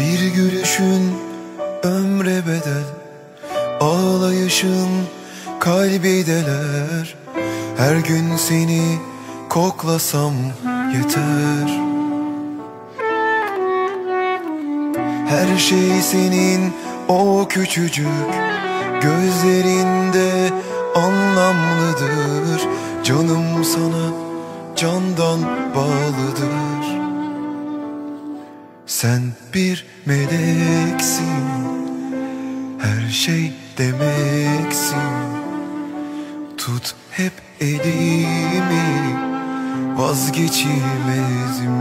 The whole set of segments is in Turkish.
Bir gülüşün ömre bedel Ağlayışın kalbi deler. Her gün seni koklasam yeter. Her şey senin o küçücük Gözlerinde anlamlıdır. Canım sana candan bağlıdır Sen bir meleksin. Her şey demeksin. Tut hep elimi Vazgeçilmezim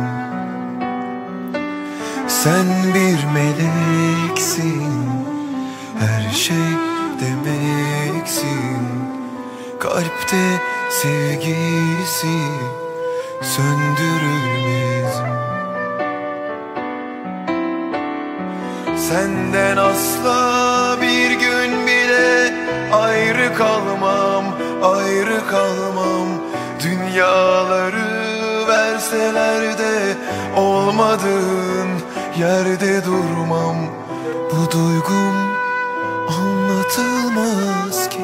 Sen bir meleksin. Her şey demeksin. Kalpte sevgisi söndürülmez Senden asla bir gün bile ayrı kalmam, ayrı kalmam. Dünyaları verseler de olmadığın yerde durmam. Bu duygum anlatılmaz ki.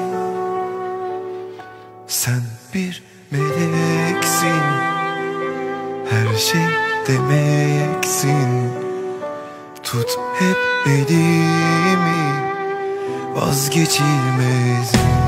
Sen bir meleksin Her şey demeksin Tut hep elimi Vazgeçilmezim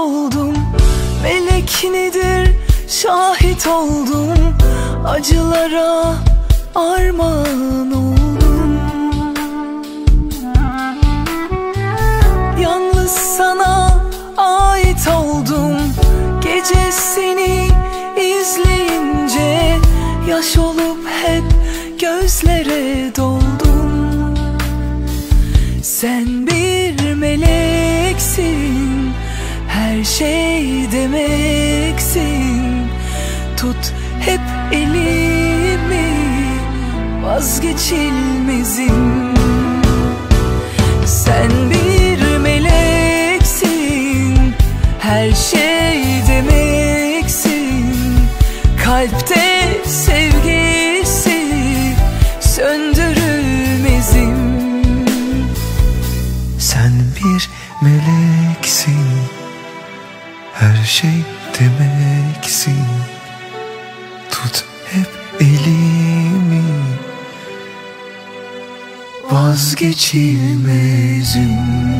oldum. Melek nedir? Şahit oldum. Acılara armağan oldum. Yalnız sana ait oldum. Gece seni izleyince Yaş olup hep gözlere doldum. Sen bir meleksin demeksin? Tut hep elimi Vazgeçilmezim Sen bir meleksin Her şey demeksin. Kalpte sevgisi söndürülmezim. Sen bir meleksin Her şey demeksin Tut hep elimi. Vazgeçilmezim